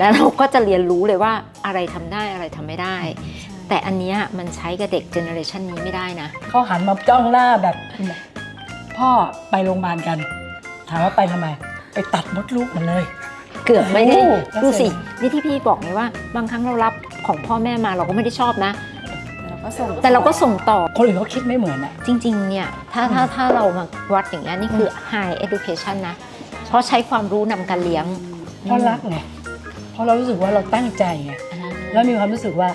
แล้วเราก็จะเรียนรู้เลยว่าอะไรทำได้อะไรทำไม่ได้ แต่อันเนี้ยมันใช้กับเด็กเจเนอเรชันนี้ไม่ได้นะเขาหันมาจ้องหน้าแบบ พ่อไปโรงพยาบาลกัน ถามว่าไปทำไม ไปตัดมดลูกมันเลย เกือบไม่ได้โอ้ดูสิแล้วเสร็จนี่ที่พี่บอกไงว่า บางครั้งเรารับของพ่อแม่มาเราก็ไม่ได้ชอบนะเราก็ส่งแต่เราก็ส่งต่อ คนอื่นเขาคิดไม่เหมือนอะจริง ๆ เนี่ย ถ้าถ้าถ้าเรามาวัดอย่างเงี้ยนี่คือ high education นะ เพราะใช้ความรู้นำการเลี้ยงเพราะรักไงเพ ราะเรารู้สึกว่าเราตั้งใจไงแล้วมีความรู้สึกว่า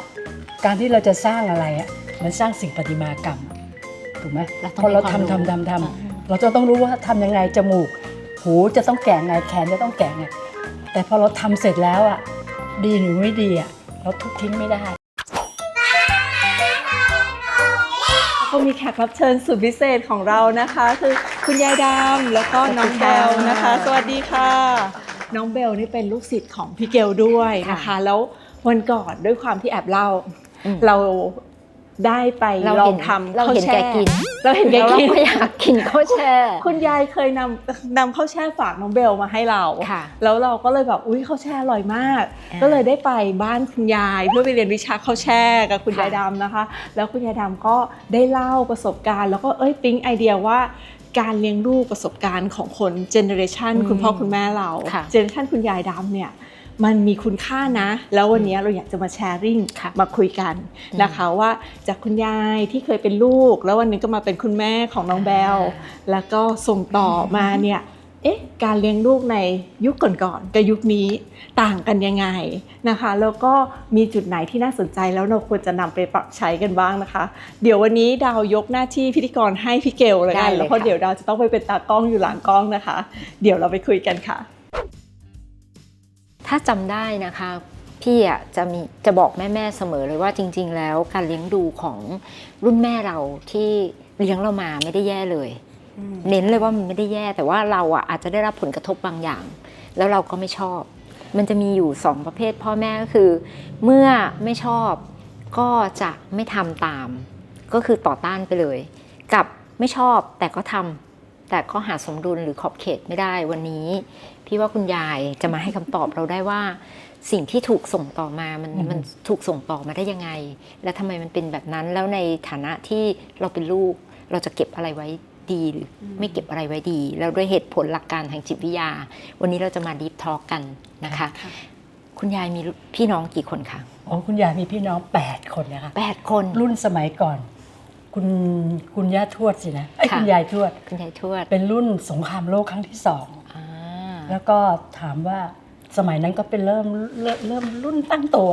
การที่เราจะสร้างอะไรอะมันสร้างสิ่งประติมากรรมถูกไหมเราต้องพอเรามีความทำรู้ทำทำทอ่าำเราจะต้องรู้ว่าทำยังไงจมูก หูจะต้องแกะไงแขนจะต้องแกะไงแต่พอเราทำเสร็จแล้วอะดีหรือไม่ดีอะเราทุบทิ้งไม่ได้ก็มีแขกรับเชิญสุดพิเศษของเรานะคะ คือคุณยายดำแล้วก็น้องเบลนะคะ สวัสดีค่ะ น้องเบลนี่เป็นลูกศิษย์ของพี่เกลด้วยนะคะค่ะแล้ววันก่อนด้วยความที่แอบเล่าอืมเราได้ไปเราลอเห็งนทำเราข้าวเห็นแช่แกกิน เราเห็นแกแล้วเรากินก็อยากกินข้าวแช่ คุณยายเคยนำนำข้าวแช่ฝากน้องเบลมาให้เราค่ะแล้วเราก็เลยแบบอุ้ยข้าวแช่อร่อยมากอ่าก็เลยได้ไปบ้านคุณยายเพื่อไปเรียนวิชาข้าวแช่กับคุณค่ะยายดำนะคะ แล้วคุณยายดำก็ได้เล่าประสบการณ์ แล้วก็เอ้ยปิ๊งไอเดียว่า การเลี้ยงลูกประสบการณ์ของคนเจเนอเรชันอืมคุณพ่อคุณแม่เราค่ะเจเนอเรชันคุณยายดำเนี่ยมันมีคุณค่านะ แล้ววันนี้เราอยากจะมาแชร์ริ่งค่ะมาคุยกันนะคะว่าจากคุณยายที่เคยเป็นลูก แล้ววันนี้ก็มาเป็นคุณแม่ของน้องแบลแล้วก็ส่งต่อมาเนี่ย เอ๊ะการเลี้ยงลูกในยุคก่อนๆกับยุคนี้ต่างกันยังไงนะคะ แล้วก็มีจุดไหนที่น่าสนใจแล้วเราควรจะนำไปปรับใช้กันบ้างนะคะ เดี๋ยววันนี้ดาวยกหน้าที่พิธีกรให้พี่เกลเลยได้กันเลยแล้วเพราะค่ะเดี๋ยวดาวจะต้องไปเป็นตากล้องอยู่หลังกล้องนะคะ เดี๋ยวเราไปคุยกันค่ะ ถ้าจำได้นะคะพี่อะจะมีจะบอกแม่ๆเสมอเลยว่าจริง ๆ แล้วการเลี้ยงดูของรุ่นแม่เราที่เลี้ยงเรามาไม่ได้แย่เลย เน้นเลยว่ามันไม่ได้แย่ แต่ว่าเราอะอาจจะได้รับผลกระทบบางอย่าง แล้วเราก็ไม่ชอบ มันจะมีอยู่สองประเภทพ่อแม่ก็คือ เมื่อไม่ชอบก็จะไม่ทำตาม ก็คือต่อต้านไปเลย กับไม่ชอบแต่ก็ทำแต่ก็หาสมดุลหรือขอบเขตไม่ได้วันนี้ พี่ว่าคุณยายจะมาให้คำตอบเราได้ว่า สิ่งที่ถูกส่งต่อมามันอือฮึมันถูกส่งต่อมาได้ยังไง และทำไมมันเป็นแบบนั้นแล้วในฐานะที่เราเป็นลูกเราจะเก็บอะไรไว้ ดีหรืออไม่เก็บอะไรไว้ดี แล้วด้วยเหตุผลหลักการทางจิตวิทยา วันนี้เราจะมาดีฟทอ l k กันนะคะ คุณยายมีพี่น้องกี่คนคะอ๋อคุณยายมีพี่น้อง 8 คนนะคะแปดคน รุ่นสมัยก่อน คุณคุณย่าทวดสินะไอ้ยค่ะ คุณยายทวด คุณยายทวดเป็นรุ่นสงครามโลกครั้งที่สอง อ่า แล้วก็ถามว่าสมัยนั้นก็เป็นเริ่มเริ่มเริ่มรุ่นตั้งตัว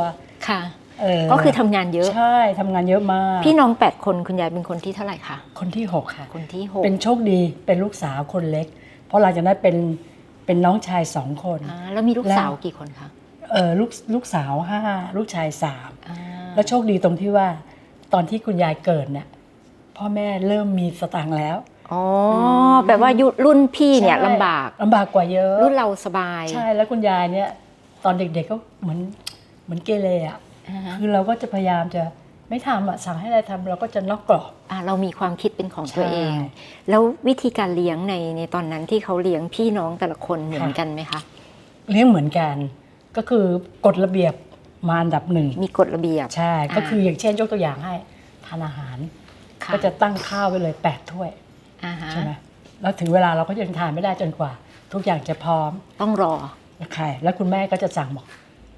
ค่ะ เออก็คือทำงานเยอะ ใช่ทำงานเยอะมากพี่น้องแปดคนคุณยายเป็นคนที่เท่าไหร่คะคนที่6ค่ะ คนที่หกเป็นโชคดีเป็นลูกสาวคนเล็ก เพราะหลังจากนั้นเป็นเป็นน้องชายสองคน อ่าแล้วมีลูกแล้วสาวกี่คนคะเออลูกลูกสาวห้าลูกชายสามอ่าแล้วโชคดีตรงที่ว่า ตอนที่คุณยายเกิดเนี่ยพ่อแม่เริ่มมีสตางค์แล้วอ๋ออแปลว่ายุรุ่นพี่เนี่ยใช่ลำบาก ลำบากกว่าเยอะ รุ่นเราสบาย ใช่แล้วคุณยายเนี่ย ตอนเด็กๆก็เหมือนเหมือนเกเรอะ อ่าฮะคือเราก็จะพยายามจะไม่ทำอะสั่งให้อะไรทำเราก็จะนอกกรอบ อ่าเรามีความคิดเป็นของตัวใช่เอง แล้ววิธีการเลี้ยงในในตอนนั้นที่เขาเลี้ยงพี่น้องแต่ละคนเหมือนค่ะกันไหมคะ เลี้ยงเหมือนกัน ก็คือกฎระเบียบมาอันดับหนึ่งมีกฎระเบียบ ใช่ก็คืออย่างเช่นยกตัวอย่างให้ทานอาหาร ค่ก็จะตั้งข้าวไว้เลยแปดถ้วยอ่าฮะใช่ไหมแล้วถึงเวลาเราก็ยังทานไม่ได้จนกว่า ทุกอย่างจะพร้อมต้องรอ ใครแล้วคุณแม่ก็จะสั่งบอก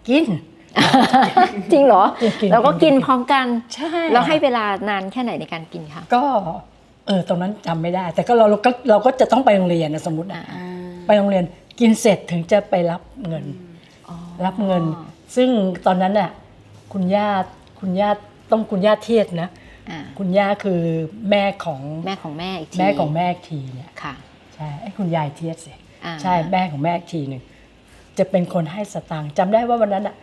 กิน จริงเหรอกินเราก็กินพร้อมกันใช่แล้วให้เวลานานแค่ไหนในการกินคะก็เออตรงนั้นจำไม่ได้ แต่ก็เราเราก็เราก็จะต้องไปโรงเรียนนะสมมตินะอ่าไปโรงเรียนกินเสร็จถึงจะไปรับเงินอ๋อรับเงิน ซึ่งตอนนั้นน่ะคุณย่าคุณย่าต้องคุณย่าเทียดนะอ่าคุณย่าคือแม่ของแม่ของแม่อีกทีแม่ของแม่อีกทีเนี่ยค่ะใช่ไอ้คุณยายเทียดสิอ่าใช่แม่ของแม่อีกทีหนึ่งจะเป็นคนให้สตังค์จำได้ว่าวันนั้นอะ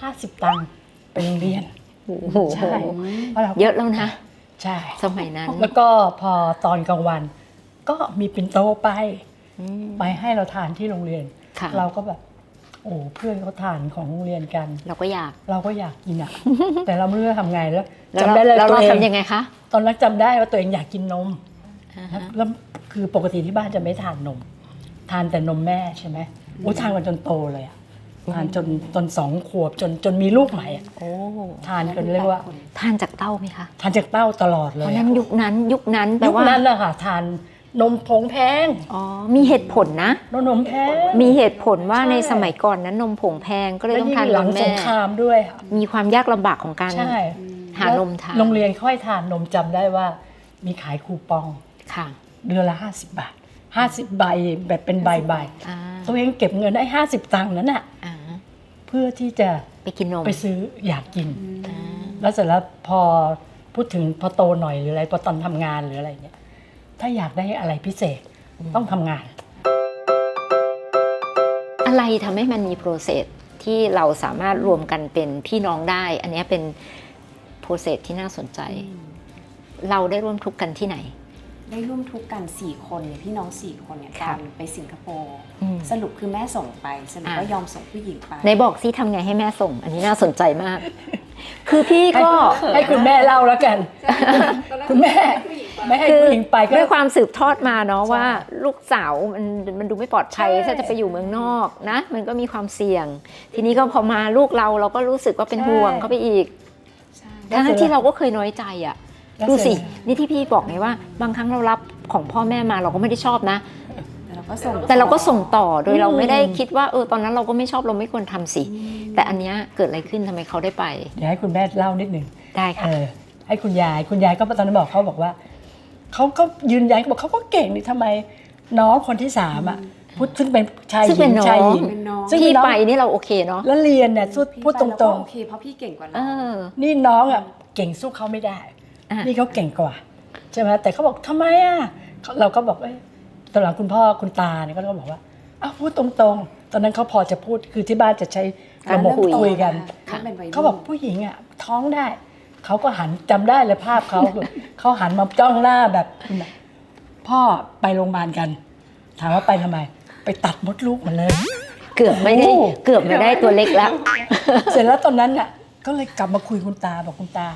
ห้าสิบตังค์ไปโรงเรียน โอ้โหใช่พราราเยอะแล้วนะ ใช่ สมัยนั้นแล้วก็พอตอนกลางวัน ก็มีปิ่นโตไป อืม ไปให้เราทานที่โรงเรียน ค่ะ เราก็แบบ โอ้เพื่อนเขาทานของโรงเรียนกัน เราก็อยากเราก็อยากกินอะ แต่เราไม่รู้จะทำไงแล้วแล้วจำได้เลยเราตัวเราเองทำยังไงคะตอนนั้นจำได้ว่าตัวเองอยากกินนม อ่าฮะแล้วคือปกติที่บ้านจะไม่ทานนม ทานแต่นมแม่ใช่ไหมโอ้ทานกันจนโตเลยอะ ทานจนจนสองขวบจนจนมีลูกใหม่อะโอ้ทานจนเรียกว่า ทานจากเต้าไหมคะทานจากเต้าตลอดเพเลยราะนั้นยุคนั้นยุคนั้นแปลยุคว่านั้นแหละค่ะทานนมผงแพงอ๋อมีเหตุผลนะ นมนมแพง มีเหตุผลว่าใช่ ในสมัยก่อนนั้นนมผงแพงก็เลยแล้วต้องยิ่ทานงหลันงมสแม่งครามด้วยค่ะมีความยากลำบากของการใช่หานมทานโรงเรียนค่อยทานนมจำได้ว่า มีขายคูปอง ค่ะเดือนละ 50 บาท 50 ใบแบบเป็นใบใบอ่าตัวเองเก็บเงินได้ 50 ตังค์นั้นน่ะ อ่าเพื่อที่จะไปกินนม ไปซื้ออยากกินอ่าแล้วเสร็จแล้วพอพูดถึงพอโตหน่อยหรืออะไรพอตอนทำงานหรืออะไรเนี่ยถ้าอยากได้อะไรพิเศษต้องทำงาน อะไรทำให้มันมีโปรเซสที่เราสามารถรวมกันเป็นพี่น้องได้ อันเนี้ยเป็นโปรเซสที่น่าสนใจ เราได้ร่วมทุกข์กันที่ไหน ได้ร่วมทุกข์กัน 4 คนเนี่ยพี่น้อง 4 คนเนี่ยครัตอบนไปสิงคโปร์อืม สรุปคือแม่ส่งไป สรุปอะว่ายอมส่งผู้หญิงไปในบอกซิทำไงให้แม่ส่ง อันนี้น่าสนใจมาก คือพี่ก็ ให้คุณแม่เล่าแล้วกัน คุณแม่ ไม่ให้คือผู้หญิงไปก็ ด้วยความสืบทอดมาเนาะใช่ว่าลูกสาวมันมันดูไม่ปลอดภัยใช่ ถ้าจะไปอยู่เมืองนอกนะ มันก็มีความเสี่ยง ทีนี้ก็พอมาลูกเราเราก็รู้สึกว่าเป็นห่วงเขาไปอีกใช่ ทั้งที่เราก็เคยน้อยใจอะแล้ว ดูสิเสร็จแล้วนี่ที่พี่บอกไงว่า บางครั้งเรารับของพ่อแม่มาเราก็ไม่ได้ชอบนะ แต่เราก็ส่งแต่เราก็ส่งต่อโดยเราอืมไม่ได้คิดว่าเออตอนนั้นเราก็ไม่ชอบเราไม่ควรทำสิ แต่อันเนี้ยเกิดอะไรขึ้นทำไมเขาได้ไปเดี๋ยวให้คุณแม่เล่านิดหนึ่งได้เอค่ะอให้คุณยายคุณยายก็ตอนนั้นบอกเขาบอกว่าเขาก็ยืนยันเขาบอกเขาก็เก่งนี่ทำไมน้องคนที่สามอะพูดซึ่งเป็นชายหซึ่งเป็ญินงน้องชายหญิงเป็นน้องซึ่งพี่น้องไปนี่เราโอเคเนาะแล้วเรียนเนี่ยพูดพี่พูดไปตแล้วรก็งโอเคเพราะพี่เก่งกว่าเอเราอๆนี่น้องอะเก่งสู้เขาไม่ได้อะ นี่เขาเก่งกว่าใช่ไหมแต่เขาบอกทำไมอะเขาเราก็บอกเอ้ยตอนหลังคุณพ่อคุณตาเนี่ยก็บอกว่าอ้าวพูดตรงๆ ตอนนั้นเขาพอจะพูดคือที่บ้านจะใช้ระบบการคุยคุยกันค่ะเป็นวัยรุ่นเขาบอกผู้หญิงอะท้องได้เขาก็หันจำได้เลยภาพเขาเขาหันมาจ้องหน้าแบบ พ่อไปโรงพยาบาลกัน ถามว่าไปทำไม ไปตัดมดลูกมันเลย เกือบไม่ได้โอ้เกือบไม่ได้ตัวเล็กแล้ว เสร็จแล้วตอนนั้นน่ะก็เลยกลับมาคุยคุณตาบอกคุณตา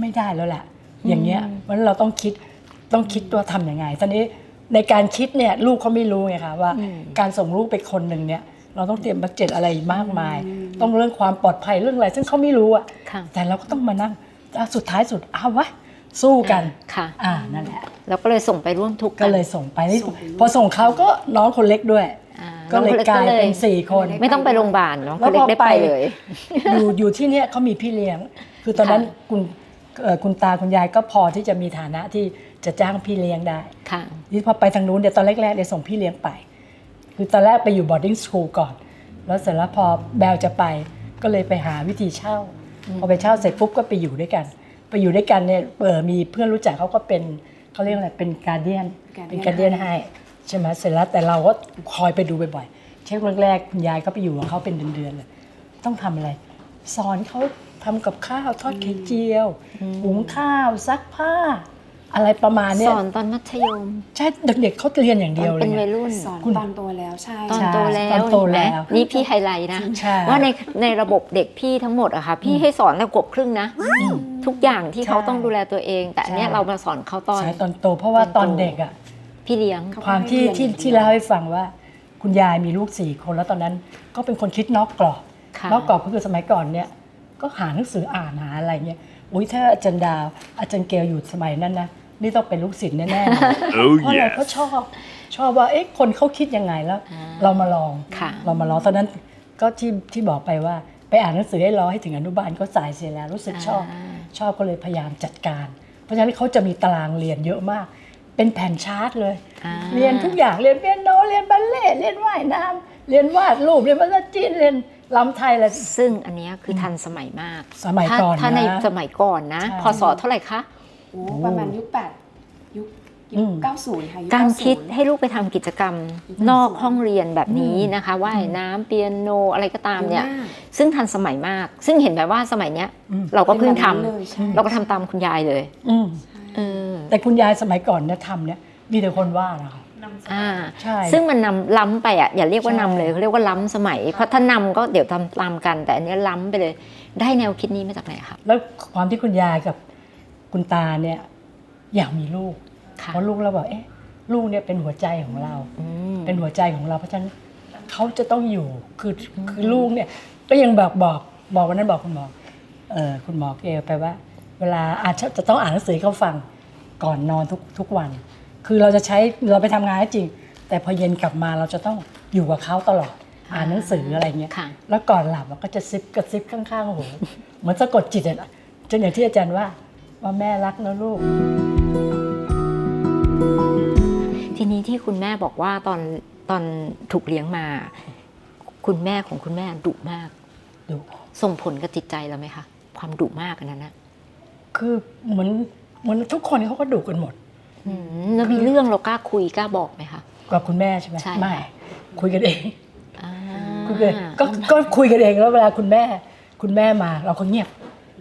ไม่ได้แล้วแหละอย่างเงี้ยวันนนเราต้องคิดต้องคิดตัวทำยังไงตอนนี้ในการคิดเนี่ยลูกเขาไม่รู้ไงคะว่าอืมการส่งลูกไปคนหนึ่งเนี่ย เราต้องเตรียมบัตเจ็ตอะไรมากมาย ต้องเรื่องความปลอดภัยเรื่องอะไร ซึ่งเขาไม่รู้อะค่ะแต่เราก็ต้องมานั่งอะสุดท้ายสุดเอาวะสู้กันค่ะ อ่านั่นแหละเราก็เลยส่งไปร่วมทุกข์ก็เลยส่งไปนี่พอส่งเขาก็น้องคนเล็กด้วยอ่าก็เลยน้องคนกลายก็เป็นสี่คน ไม่ต้องไปโรงพยาบาลเนาะแล้วเขาเล็กพอได้ไปไปเลยอยู่อยู่ที่เนี่ยเขามีพี่เลี้ยง คือตอนนั้นค่ะคุณเอ่อ คุณตาคุณยายก็พอที่จะมีฐานะที่จะจ้างพี่เลี้ยงได้ค่ะนี่พอไปทางนู้นเดี๋ยวตอนแรกๆเดี๋ยวส่งพี่เลี้ยงไป คือตอนแรกไปอยู่ boarding school ก่อน แล้วเสร็จแล้วพอแบลจะไปก็เลยไปหาวิธีเช่าพอไปเช่าเสร็จปุ๊บก็ไปอยู่ด้วยกัน ไปอยู่ด้วยกันเนี่ยเออมีเพื่อนรู้จักเขาก็เป็นเขาเรียกอะไรเป็นการเดียน guardian เป็นการเดียนให้ใช่ไหมเสร็จแล้วแต่เราก็คอยไปดูบ่อยๆเช่นแรกๆคุณยายก็ไปอยู่กับเขาเป็นเดือนๆเลยต้องทำอะไร สอนเขา ทำกับข้าวทอดไข่เจียว หุงข้าวซักผ้า อะไรประมาณเนี้สยอนตอนมัธยม ใช่เด็กๆเขาเรียนอย่างตเดีอยวนเลเป็ยนไงวัยรุ่น สอนคุณ ตอนโตแล้วใช่ตอนใช่ โตแล้วตอนโตเห็นไหมแล้ว นี่พี่ไฮไลท์นะ ใช่ ว่าในในระบบเด็กพี่ทั้งหมดอะค่ะพี่ให้สอนแต่กบครึ่งนะ ทุกอย่างที่เขาใช่ต้องดูแลตัวเอง แต่อันเนี้ยใช่ เรามาสอนเขาตอนใช่ตอนโต เพราะว่าตอนเด็กอะ พี่เลี้ยง เขาความที่ให้เรียนที่อย่างเดียวที่เล่าให้ฟังว่าคุณยายมีลูกสี่คนแล้วตอนนั้นก็เป็นคนคิดนอกกรอบค่ะ นอกกรอบก็คือสมัยก่อนเนี่ย ก็หาหนังสืออ่านหาอะไรเงี้ยอุ้ยถ้าอาจารย์ดาวอาจารย์เกลอยู่สมัยนั้นนะนี่ต้องเป็นลูกศิษย์แน่ๆเลย Oh เพราะเราก็ yes. ชอบชอบว่าเอ๊ะคนเขาคิดยังไงแล้ว อ่าเรามาลองค่ะ เรามาลองตอนนั้นก็ที่ที่บอกไปว่าไปอ่านหนังสือให้รอให้ถึงอนุบาลก็สายเสียแล้วรู้สึกชอบอ่าชอบก็เลยพยายามจัดการ เพราะฉะนั้นเขาจะมีตารางเรียนเยอะมาก เป็นแผ่นชาร์ตเลย อ่า เรียนทุกอย่างเรียนเปียโนเรียนบัลเล่ต์เรียนว่ายน้ำเรียนวาดรูปเรียนภาษาจีนเรียน ลำไทยอะไรซึ่งอันเนี้ยคือทันสมัยมากสมัยถ้าก่อนถ้าในนะสมัยก่อนนะ ใช่ พศเท่าไหร่คะ โอ้ประมาณยุคแปดยุคอืยุคม เก้าศูนย์ค่ะยุคการ90คิดให้ลูกไปทำกิจกรรมนอกห้องเรียนแบบนี้นะคะว่ายน้ำเปียโนอะไรก็ตามเนี่ยดีมากซึ่งทันสมัยมาก ซึ่งเห็นแบบว่าสมัยเนี้ยอืม เราก็เพิ่งทำเป็นแบบนั้นเลยใช่เราก็ทำตามคุณยายเลยอืมเออ แต่คุณยายสมัยก่อนเนี่ยทำเนี่ยมีแต่คนว่านะคะ อ่าใช่ ซึ่งมันนำล้ำไปอะอย่าเรียกว่าใช่ นำเลยเขาเรียกว่าล้ำสมัย เพราะถ้านำก็เดี๋ยวทำตามกัน แต่อันเนี้ยล้ำไปเลย ได้แนวคิดนี้มาจากไหนคะแล้วความที่คุณยายกับคุณตาเนี่ยอยากมีลูก ค่ะเพราะลูกเราบอกเอ๊ะลูกเนี่ยเป็นหัวใจของเรา อืม เป็นหัวใจของเราเพราะฉะนั้นเขาจะต้องอยู่คือคือลูกเนี่ยก็ยังบอกบอกบอกวันนั้นบอกคุณหมอเออคุณหมอเกลไปว่า เวลาอาจจะจะต้องอ่านหนังสือให้เขาฟังก่อนนอนทุกทุกวัน คือเราจะใช้เราไปทำงานก็จริง แต่พอเย็นกลับมาเราจะต้องอยู่กับเขาตลอดอ่านหนังสืออะไรเงี้ยค่ะแล้วก่อนหลับมันก็จะซิบกระซิบข้างๆหูเหมือนสะกดจิตอะจนอย่างที่อาจารย์ว่าว่าแม่รักนะลูก ทีนี้ที่คุณแม่บอกว่าตอนตอนถูกเลี้ยงมา คุณแม่ของคุณแม่ดุมากดุส่งผลกับจิตใจเราไหมคะความดุมากอันนั้นนะคือเหมือนเหมือนทุกคนเขาก็ดุกันหมด อืมแล้วมีเรื่องเรากล้าคุยกล้าบอกไหมคะ กับคุณแม่ใช่ไหมใช่ ไม่ คุยกันเองอ่าคุยกันก็ก็คุยกันเองแล้วเวลาคุณแม่ คุณแม่มา เราก็เงียบ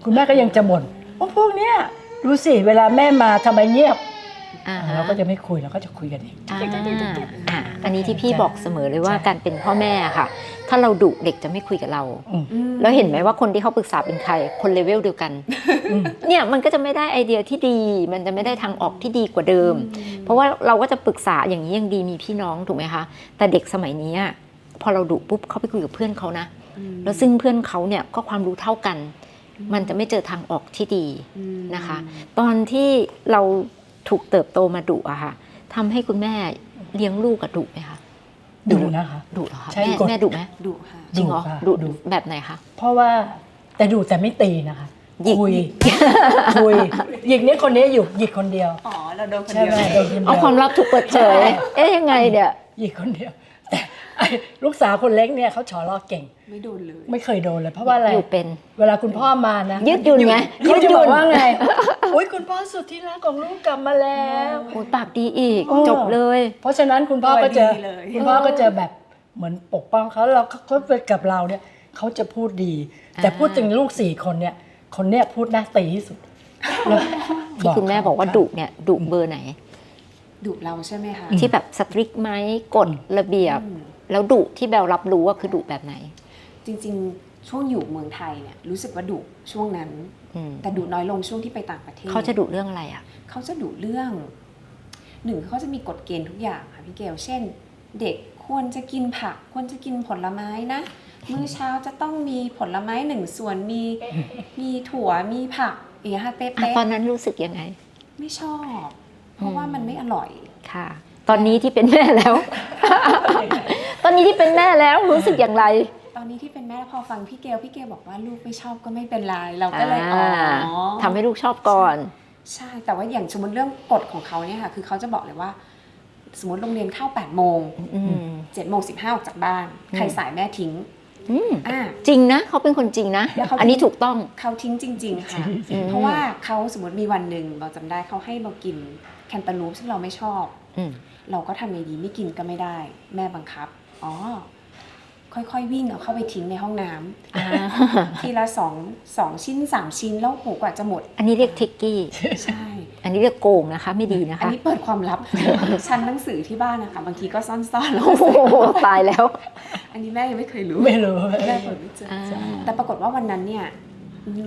คุณแม่ก็ยังจะบ่นว่าพวกเนี้ยดูสิเวลาแม่มาทำไมเงียบ อ่าเราก็จะไม่คุยเราก็จะคุยกันเอง อ่าอ่าอันนี้ที่พี่บอกเสมอเลยว่าการเป็นพ่อแม่ค่ะ ถ้าเราดุเด็กจะไม่คุยกับเรา อืม แล้วเห็นไหมว่าคนที่เขาปรึกษาเป็นใคร คนเลเวลเดียวกัน อืม เนี่ยมันก็จะไม่ได้ไอเดียที่ดี มันจะไม่ได้ทางออกที่ดีกว่าเดิม เพราะว่าเราก็จะปรึกษาอย่างนี้ยังดีมีพี่น้องถูกไหมคะ แต่เด็กสมัยนี้อะพอเราดุปุ๊บเขาไปคุยกับเพื่อนเขานะ แล้วซึ่งเพื่อนเขาเนี่ยก็ความรู้เท่ากัน มันจะไม่เจอทางออกที่ดี นะคะ ตอนที่เรา ถูกเติบโตมาดุอะค่ะทำให้คุณแม่เลี้ยงลูกกับดุไหมคะดุนะคะดุเหรอคะใช่แม่กดแม่ดุไหมดุค่ะจริงเหรอดุค่ะดุดุแบบไหนคะเพราะว่าแต่ดุแต่ไม่ตีนะคะหยิกคุยคุยหยิกนี้คนนี้อยู่หยิกคนเดียวอ๋อเราโดนคนใช่เดียวไหมโดนคนเดียวเอาความลับถูกเปิดเผยเอ๊ะยังไงเนี่ยหยิกคนเดียวแต่ ไอ้ลูกสาวคนเล็กเนี่ยเขาฉอลอเก่ง ไม่โดนเลย ไม่เคยโดนเลยเพราะว่าอะไร อยู่เป็น เวลาคุณพ่อมานะยืดหยุ่นไงเขาจะยืดหยุ่บอกนว่าไงอุ้ยคุณพ่อสุดที่รักของลูกกลับมาแล้วโอ้ยปากดีอีกโอ้จบเลย เพราะฉะนั้นคุณพ่อก็เจอตัวดีเลยคุณพ่อก็เจอแบบเหมือนปกป้องเขาเราเขาไปกับเราเนี่ยเขาจะพูดดี แต่อ่าพูดถึงลูกสี่คนเนี่ย คนเนี้ยพูดน่าตีที่สุดแล้วที่คุณแม่บอกว่าดุเนี่ยดุเบอร์ไหนดุเราใช่ไหมคะที่แบบสตริกไหมกฎระเบียบอืม แล้วดุที่แบลรับรู้ว่าคือดุแบบไหน จริงๆ ช่วงอยู่เมืองไทยเนี่ยรู้สึกว่าดุช่วงนั้นอืมแต่ดุน้อยลงช่วงที่ไปต่างประเทศ เขาจะดุเรื่องอะไรอะ เขาจะดุเรื่องหนึ่งเขาจะมีกฎเกณฑ์ทุกอย่างค่ะพี่เกลเช่น เด็กควรจะกินผัก ควรจะกินผลไม้นะมื้อเช้าจะต้องมีผลไม้หนึ่งส่วนมีมีถั่วมีผักอย่างเงี้ยค่ะเป๊อะะตอนนั้นรู้สึกยังไงๆไม่ชอบ เพราะว่ามันไม่อร่อยค่ะ ตอนนี้ที่เป็นแม่แล้ว ตอนนี้ที่เป็นแม่แล้วรู้สึกอย่างไร ตอนนี้ที่เป็นแม่พอฟังพี่เกลพี่เกลบอกว่าลูกไม่ชอบก็ไม่เป็นไรเราก็เลยอ๋อทำให้ลูกชอบก่อน ใช่แต่ว่าอย่างสมมติเรื่องกฎของเขาเนี่ยค่ะ คือเขาจะบอกเลยว่า สมมติโรงเรียนเข้า8โมงอืม7โมง15ออกจากบ้าน ใครสายแม่ทิ้งอืมอ่าจริงนะเขาเป็นคนจริงนะแล้วเขาอันนี้ถูกต้องเขาทิ้งจริง ๆ ค่ะอืมเพราะว่าเขาสมมติมีวันหนึ่งเราจำได้เขาให้เรากินแคนตาลูปซึ่งเราไม่ชอบอืมเราก็ทำไงดีไม่กินก็ไม่ได้ แม่บังคับ อ๋อ ค่อยๆวิ่งเอาเข้าไปทิ้งในห้องน้ำอ่าทีละสองสองชิ้นสามชิ้นแล้วโหกว่าจะหมด อันนี้เรียกทิกกี้ ใช่ อันนี้เรียกโกงนะคะ ไม่ดีนะอันคะนี้เปิดความลับ ชั้นหนังสือที่บ้านนะคะ บางทีก็ซ่อนๆแล้วโอ้โหตายแล้ว อันนี้แม่ยังไม่เคยรู้ไม่รู้แม่เปิดไม่เจออ่าแต่ปรากฏว่าวันนั้นเนี่ย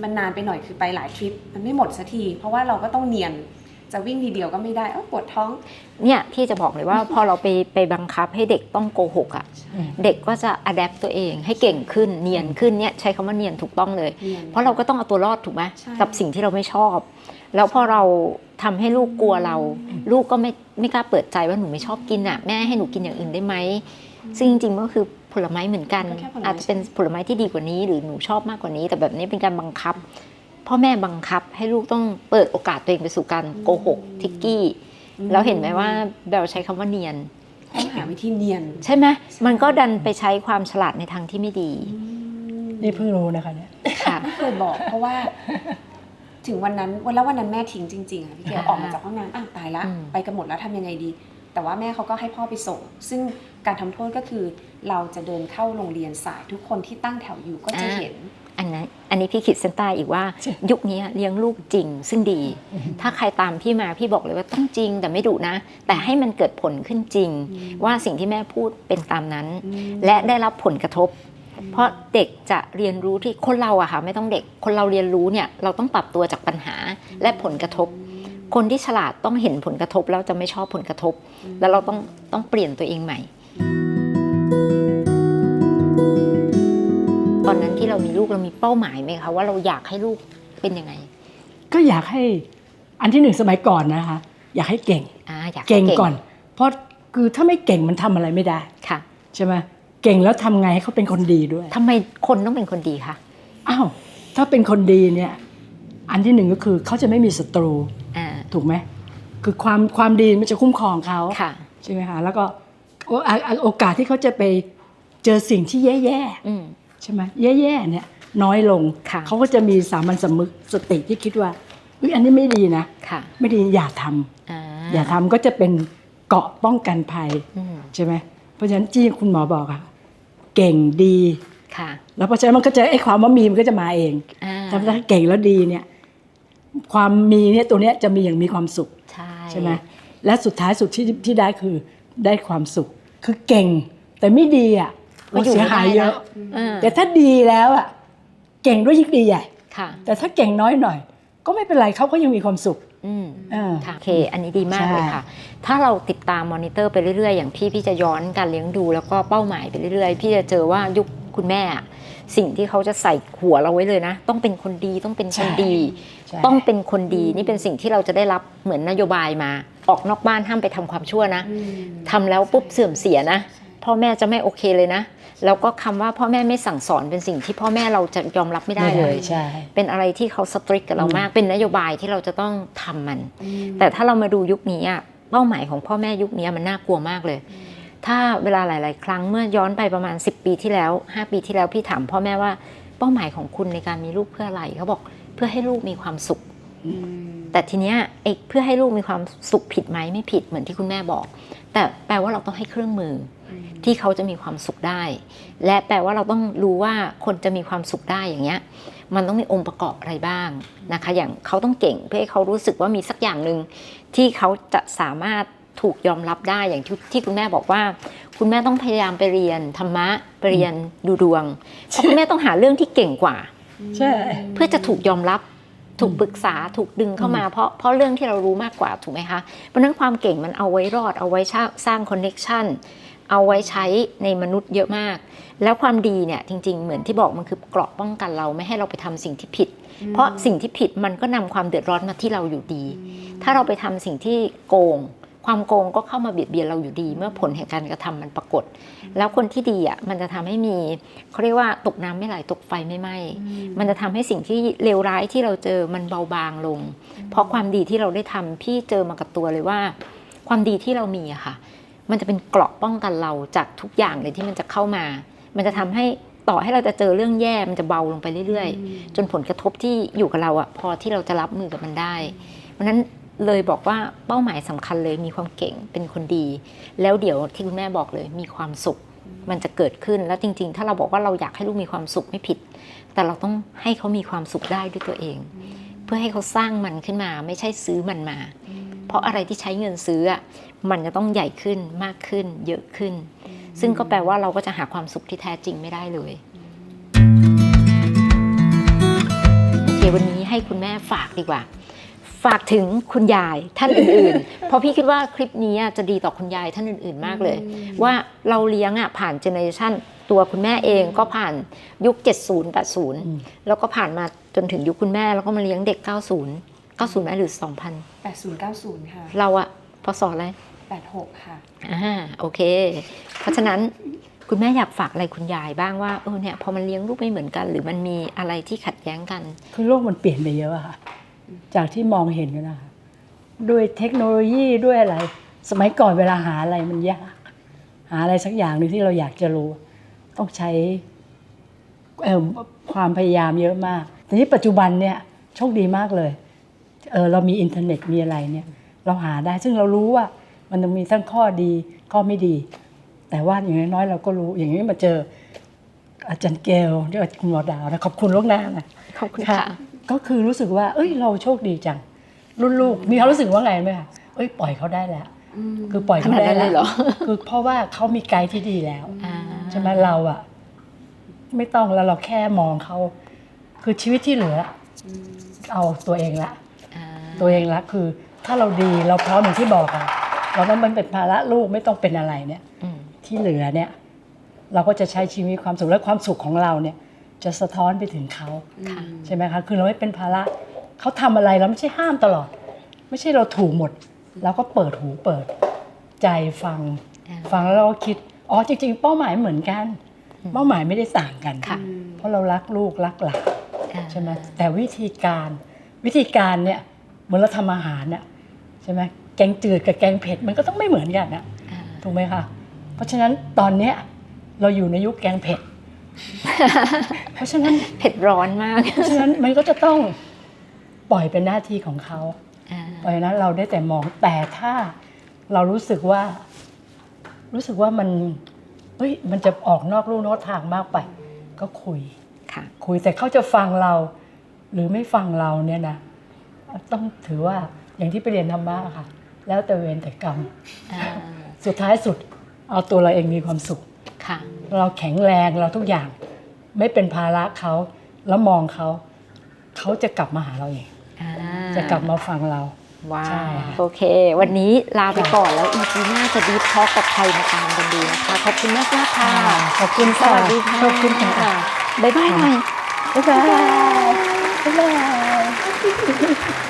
มันนานไปหน่อยคือไปหลายทริป มันไม่หมดสักที เพราะว่าเราก็ต้องเนียน จะวิ่งทีเดียวก็ไม่ได้เออปวดท้อง เนี่ยพี่จะบอกเลยว่า พอเราไปไปบังคับให้เด็กต้องโกหกอะ่ะอืมเด็กก็จะอัดแอปตัวเอง ให้เก่งขึ้นเนียนขึ้นเนี่ยใช้คำว่าเนียนถูกต้องเลยเนียนเพราะเราก็ต้องเอาตัวรอดถูกไหมใช่กับสิ่งที่เราไม่ชอบ แล้วพอเราทำให้ลูกกลัวเรา ลูกก็ไม่ไม่กล้าเปิดใจว่าหนูไม่ชอบกินอะแม่ให้หนูกินอย่างอื่นได้ไหมซึ่งจริงๆมันก็คือผลไม้เหมือนกันก็แค่ผลไม้อาจจะเป็นผลไม้ที่ดีกว่านี้ หรือหนูชอบมากกว่านี้ แต่แบบนี้เป็นการบังคับ พ่อแม่บังคับให้ลูกต้องเปิดโอกาสตัวเองไปสู่การโกหกทิกกี้ แล้วเห็นไหมว่าเบลใช้คำว่าเนียนต้องหาวิธีเนียน ใช่ไหมมันก็ดันไปใช้ความฉลาดในทางที่ไม่ดี นี่เพิ่งรู้นะคะเนี่ยค่ะไม่เคยบอกเพราะว่า ถึงวันนั้นวันแล้ววันนั้นแม่ทิ้งจริงๆค่ะพี่เกียวอ่าออกมาจากห้องน้ำอะตายละอืมไปกันหมดแล้วทำยังไงดี แต่ว่าแม่เขาก็ให้พ่อไปส่ง ซึ่งการทำโทษก็คือ เราจะเดินเข้าโรงเรียนสายทุกคนที่ตั้งแถวอยู่ก็จะเห็น อันนั้นอันนี้พี่ขีดเส้นใต้อีกว่าใช่ยุคนี้เลี้ยงลูกจริงซึ่งดี ถ้าใครตามพี่มาพี่บอกเลยว่าต้องจริงแต่ไม่ดุนะ แต่ให้มันเกิดผลขึ้นจริงอืมว่าสิ่งที่แม่พูดเป็นตามนั้นอืมและได้รับผลกระทบ เพราะเด็กจะเรียนรู้ที่คนเราอะค่ะไม่ต้องเด็กคนเราเรียนรู้เนี่ยเราต้องปรับตัวจากปัญหาและผลกระทบ คนที่ฉลาดต้องเห็นผลกระทบแล้วจะไม่ชอบผลกระทบ แล้วเราต้องต้องเปลี่ยนตัวเองใหม่ ตอนนั้นที่เรามีลูกเรามีเป้าหมายไหมคะว่าเราอยากให้ลูกเป็นยังไง ก็อยากให้อันที่หนึ่งสมัยก่อนนะคะ อยากให้เก่งอ่าอยากให้เก่งก่อน เพราะคือถ้าไม่เก่งมันทำอะไรไม่ได้ค่ะใช่ไหมเก่งแล้วทำไงให้เขาเป็นคนดีด้วยทำไมคนต้องเป็นคนดีคะอ้าวถ้าเป็นคนดีเนี่ย อันที่หนึ่งก็คือเขาจะไม่มีศัตรูอ่าถูกไหมคือความความดีมันจะคุ้มครองเขาค่ะใช่ไหมคะแล้วก็โออะอะโอกาสที่เขาจะไปเจอสิ่งที่แย่อืมๆ ใช่ไหมแย่ๆเนี่ยน้อยลงค่ะเขาก็จะมีสามัญสำนึกสติที่คิดว่าอุ๊ยอันนี้ไม่ดีนะค่ะไม่ดีอย่าทำอ่าอย่าทำก็จะเป็นเกราะป้องกันภัยอืมใช่ไหมเพราะฉะนั้นที่คุณหมอบอกอะเก่งดีค่ะ แล้วเพราะฉะนั้นมันก็จะไอ้ความว่ามีมันก็จะมาเองอ่าถ้าเก่งแล้วดีเนี่ย ความมีเนี่ยตัวเนี้ยจะมีอย่างมีความสุขใช่ใช่ไหมและสุดท้ายสุดที่ที่ได้คือได้ความสุข คือเก่งแต่ไม่ดีอะ ก็อยู่เสียไม่หายได้เยนะอะอ่าแต่ถ้าดีแล้วอะเก่งด้วยยิ่งดีใหญ่ ค่ะแต่ถ้าเก่งน้อยหน่อย ก็ไม่เป็นไรเขาก็ยังมีความสุขอืม อ่า ค่ะโอเค อันนี้ดีมากใช่ เลยค่ะ ถ้าเราติดตามมอนิเตอร์ไปเรื่อย ๆ อย่างพี่พี่จะย้อนการเลี้ยงดู แล้วก็เป้าหมายไปเรื่อย ๆ พี่จะเจอว่ายุคคุณแม่อะสิ่งที่เขาจะใส่หัวเราไว้เลยนะ ต้องเป็นคนดีต้องเป็นคนดี ใช่ต้องเป็นคนดีนี่เป็นสิ่งที่เราจะได้รับเหมือนนโยบายมา ออกนอกบ้านห้ามไปทำความชั่วนะทำแล้วปุ๊บเสื่อมเสียนะ พ่อแม่จะไม่โอเคเลยนะ แล้วก็คำว่าพ่อแม่ไม่สั่งสอนเป็นสิ่งที่พ่อแม่เราจะยอมรับไม่ได้เลยใช่เป็นอะไรที่เขาสตริกกับเรามาก เป็นนโยบายที่เราจะต้องทำมัน แต่ถ้าเรามาดูยุคนี้อะเป้าหมายของพ่อแม่ยุคนี้มันน่ากลัวมากเลย ถ้าเวลาหลาย ๆ ครั้งเมื่อย้อนไปประมาณ 10 ปีที่แล้ว 5 ปีที่แล้วพี่ถามพ่อแม่ว่าเป้าหมายของคุณในการมีลูกเพื่ออะไรเขาบอกเพื่อให้ลูกมีความสุขแต่ทีเนี้ยไอ้เพื่อให้ลูกมีความสุขผิดไหมไม่ผิดเหมือนที่คุณแม่บอก แต่แปลว่าเราต้องให้เครื่องมืออ ที่เขาจะมีความสุขได้ และแปลว่าเราต้องรู้ว่าคนจะมีความสุขได้อย่างเงี้ย มันต้องมีองค์ประกอบอะไรบ้างนะคะ อย่างเขาต้องเก่งเพื่อให้เขารู้สึกว่ามีสักอย่างหนึ่งที่เขาจะสามารถถูกยอมรับได้อย่างที่ที่คุณแม่บอกว่า คุณแม่ต้องพยายามไปเรียนธรรมะไปเรียนดูดวงเพราะคุณแม่ต้องหาเรื่องที่เก่งกว่าใช่เพื่อจะถูกยอมรับถูกปรึกษาถูกดึงเข้ามาเพราะเพราะเรื่องที่เรารู้มากกว่าถูกไหมคะเพราะฉะนั้นความเก่งมันเอาไว้รอดเอาไว้สร้างคอนเน็ชัน เอาไว้ใช้ในมนุษย์เยอะมาก แล้วความดีเนี่ยจริง ๆ เหมือนที่บอกมันคือเกราะป้องกันเราไม่ให้เราไปทำสิ่งที่ผิด เพราะสิ่งที่ผิดมันก็นำความเดือดร้อนมาที่เราอยู่ดี ถ้าเราไปทำสิ่งที่โกง ความโกงก็เข้ามาเบียดเบียนเราอยู่ดี เมื่อผลแห่งการกระทำมันปรากฏ แล้วคนที่ดีอะมันจะทำให้มีเขาเรียกว่าตกน้ำไม่ไหลตกไฟไม่ไหม้มันจะทำให้สิ่งที่เลวร้ายที่เราเจอมันเบาบางลง เพราะความดีที่เราได้ทำพี่เจอมากับตัวเลยว่า ความดีที่เรามีอะค่ะ มันจะเป็นเกราะป้องกันเราจากทุกอย่างเลยที่มันจะเข้ามา มันจะทำให้ต่อให้เราจะเจอเรื่องแย่ มันจะเบาลงไปเรื่อยๆ จนผลกระทบที่อยู่กับเราอะพอที่เราจะรับมือกับมันได้ เพราะฉะนั้นเลยบอกว่าเป้าหมายสำคัญเลยมีความเก่งเป็นคนดี แล้วเดี๋ยวที่คุณแม่บอกเลยมีความสุข มันจะเกิดขึ้นแล้วจริง ๆ ถ้าเราบอกว่าเราอยากให้ลูกมีความสุขไม่ผิด แต่เราต้องให้เขามีความสุขได้ด้วยตัวเอง เพื่อให้เขาสร้างมันขึ้นมา ไม่ใช่ซื้อมันมา เพราะอะไรที่ใช้เงินซื้ออะ มันจะต้องใหญ่ขึ้นมากขึ้น เยอะขึ้น ซึ่งก็แปลว่าเราก็จะหาความสุขที่แท้จริงไม่ได้เลยโอเควันนี้ให้คุณแม่ฝากดีกว่า ฝากถึงคุณยายท่านอื่นๆ เพราะพี่คิดว่าคลิปนี้อะจะดีต่อคุณยายท่านอื่น ๆ มากเลย ว่าเราเลี้ยงอะผ่านเจเนอเรชันตัวคุณแม่เองก็ผ่านยุค 70 80 แล้วก็ผ่านมาจนถึงยุคคุณแม่แล้วก็มาเลี้ยงเด็ก 90 90ไหมหรือแปดศูนย์เก้าศูนย์ค่ะ2000เราอะ พศอะไรแปดหกค่ะ อ่าโอเค เพราะฉะนั้นคุณแม่อยากฝากอะไรคุณยายบ้างว่าเออเนี่ยพอมันเลี้ยงลูกไม่เหมือนกัน หรือมันมีอะไรที่ขัดแย้งกัน คือโลกมันเปลี่ยนไปเยอะอะค่ะ จากที่มองเห็นกันนะคะด้วยเทคโนโลยีด้วยอะไร สมัยก่อนเวลาหาอะไรมันยาก หาอะไรสักอย่างหนึ่งที่เราอยากจะรู้ ต้องใช้เอ่อความพยายามเยอะมาก แต่นี้ปัจจุบันเนี่ยโชคดีมากเลยเออเรามีอินเทอร์เน็ตมีอะไรเนี่ย เราหาได้ ซึ่งเรารู้ว่ามันต้องมีทั้งข้อดีข้อไม่ดี แต่ว่าอย่างน้อยๆเราก็รู้อย่างนี้มาเจออาจารย์เกลเรียกว่าคุณหมอดาวนะขอบคุณล่วงหน้านะขอบคุณค่ะ ก็คือรู้สึกว่า เอ้ย เราโชคดีจัง รุ่นลูกมีความรู้สึกว่าไงไหมคะเอ้ย ปล่อยเขาได้แล้ว คือปล่อยเขาได้ขนาดนั้นเลแล้ยวเหรอคือเพราะว่าเขามีไกด์ที่ดีแล้วอ่าใช่ไหมเราอะไม่ต้องแล้วเราแค่มองเขาคือชีวิตที่เหลืออเอาตัวเองละอ่าตัวเองละคือ ถ้าเราดีเราพร้อมอย่างที่บอกอะเราไม่มันเป็นภาระลูกไม่ต้องเป็นอะไรเนี่ยอืมที่เหลือเนี่ย เราก็จะใช้ชีวิตความสุขและความสุขของเราเนี่ย จะสะท้อนไปถึงเขาค่ะใช่ไหมคะคือเราไม่เป็นภาระเขาทำอะไรเราไม่ใช่ห้ามตลอด ไม่ใช่เราถูกหมดเราก็เปิดหูเปิด ใจฟังอ่าฟังแล้วเราก็คิดอ๋อจริง ๆ เป้าหมายเหมือนกัน เป้าหมายไม่ได้ต่างกันค่ะเพราะเรารักลูกรักหลานอ่าใช่ไหมแต่วิธีการวิธีการเนี่ยเหมือนเราทำอาหารเนี่ยใช่ไหมแกงจืดกับแกงเผ็ดมันก็ต้องไม่เหมือนกันนะอ่าถูกไหมคะเพราะฉะนั้นตอนเนี้ยเราอยู่ในยุคแกงเผ็ด เพราะฉะนั้นเผ็ดร้อนมากเพราะฉะนั้นมันก็จะต้องปล่อยเป็นหน้าที่ของเขาอ่าเพราะฉะนั้นเราได้แต่มองแต่ถ้าเรารู้สึกว่า รู้สึกว่ามันเฮ้ยมันจะออกนอกลู่นอกทางมากไป ก็คุยค่ะคุยแต่เขาจะฟังเรา หรือไม่ฟังเราเนี่ยนะต้องถือว่า อย่างที่ไปเรียนธรรมะค่ะ แล้วแต่เวรแต่กรรมอ่าสุดท้ายสุดเอาตัวเราเองมีความสุขค่ะเราแข็งแรงเราทุกอย่าง ไม่เป็นภาระเขาแล้วมองเขาเขาจะกลับมาหาเราเองอ่าจะกลับมาฟังเราว้าใช่วค่ะโอเค วันนี้ลาไปก่อนแล้วอีพีหน้าจะดีท็อกกับใครมาตามกันดูนะคะขอบคุณมากมากๆค่ะขอบคุณสค่ะวัสดีค่ะขอบคุณค่ะบ๊ายบายหน่อยบ๊ายบายบ๊ายบาย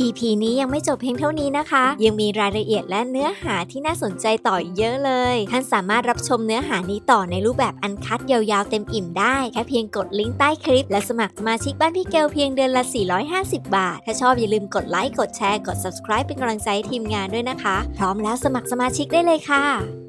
EP นี้ยังไม่จบเพียงเท่านี้นะคะ ยังมีรายละเอียดและเนื้อหาที่น่าสนใจต่ออีกเยอะเลย ท่านสามารถรับชมเนื้อหานี้ต่อในรูปแบบอันคัดยาวๆเต็มอิ่มได้ แค่เพียงกดลิงก์ใต้คลิป และสมัครสมาชิกบ้านพี่เกลเพียงเดือนละ 450 บาท ถ้าชอบอย่าลืมกดไลค์กดแชร์กด subscribe เป็นกำลังใจใทีมงานด้วยนะคะ พร้อมแล้วสมัครสมาชิกได้เลยค่ะ